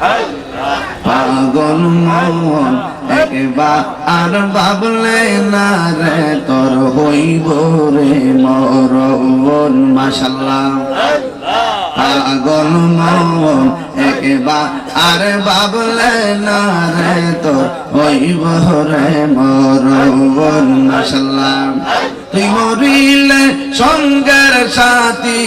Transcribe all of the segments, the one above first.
পাগল মন একবার ভাবলে না রে তোর হইব রে মর মাসাল্লাহ পাগল মন একবার আর ভাবলে না রে তোর হইব রে মরণ মাশাল্লাহ। তুই মরিলে সঙ্গের সাথী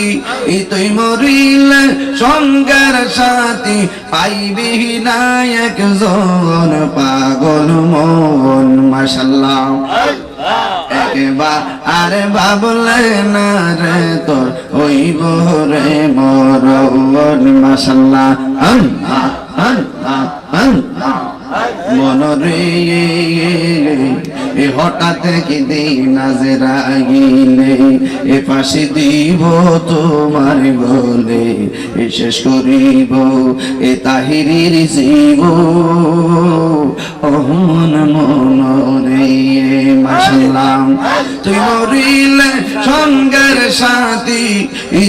ই তুই মরিলে সঙ্গের সাথী, পাইবি না একজন পাগল মন, মাশাল্লাহ। আরে ভাবলে না রে তোর রে মনরে এ হঠাৎ কি গিলে এ পাশে দিব তোমার বলে, এ শেষ করিব এ তাহিরির জীব। অহন মনরে মাসাল্লাম তুই মরিলে সঙ্গের সাথী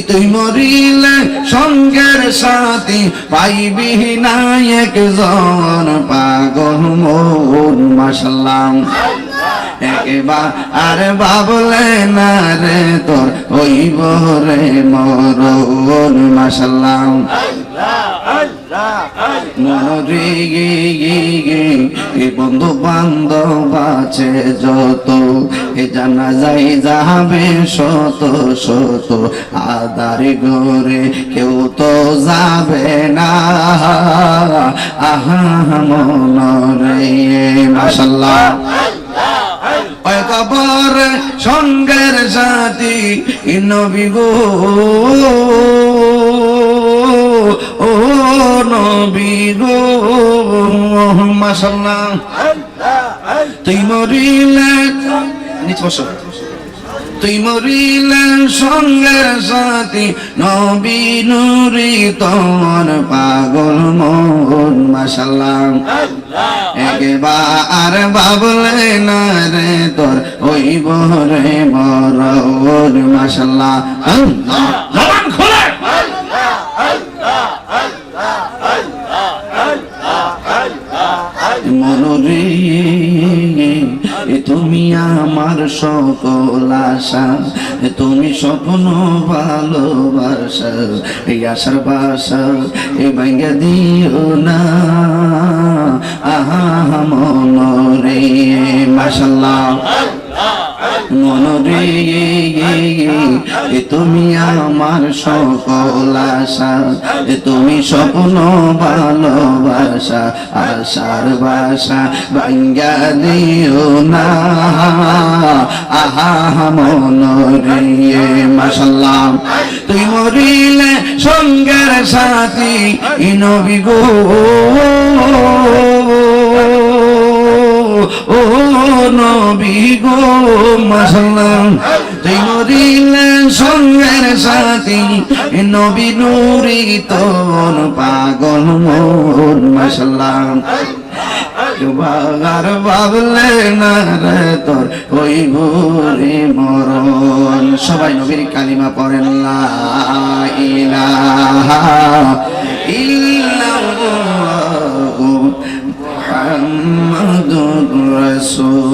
তুই মরিলে সঙ্গের সাথী, পাইবি না একজন পাগল মন একবার আর বাবলে না রে তোর হইব রে মরণ, মাসাল্লাম। গে গে বন্ধু বান্ধব আছে যত, এ জানা যাই যাবে শত শত আদার ঘরে কেউ তো যাবে না। আহা, মনরে মাসাল্লাহ কবর সঙ্গের সাথী নবী গো। মাসাল্লাহ তুই মরিলে নিচ বসো। তুই মরিলে সঙ্গের সাথী নবী নুরি তোর পাগল মোহন মাসাল্লাহ একবার বাবলে না রে তোর ওই বরে মরণ মাসাল্লাহ আল্লাহ। তুমি আমার সকল আশা, তুমি স্বপ্ন ভালোবাসা, এই আশার বাসা এ ভাঙ্গা দিও না। আহা মনে মনরে এ তুমি আমার সকল আশা, এ তুমি স্বপ্ন ভালোবাসা, আশার বাসা ভাঙ্গা দিও না। আহা মনরে মাশাল্লাহ তুই মরিলে সঙ্গের সাথী ইনবি গো। ও নবী গো মাসাল্লাম সঙ্গের নবী নুরি তন পাগল মোর মাসাল্লাম আর বাবলে না রে তোর ওই মরণ। সবাই নবীর কালিমা পড়েন না ইলাহা ইল্লাল্লাহু, মুহাম্মাদুর রাসূল।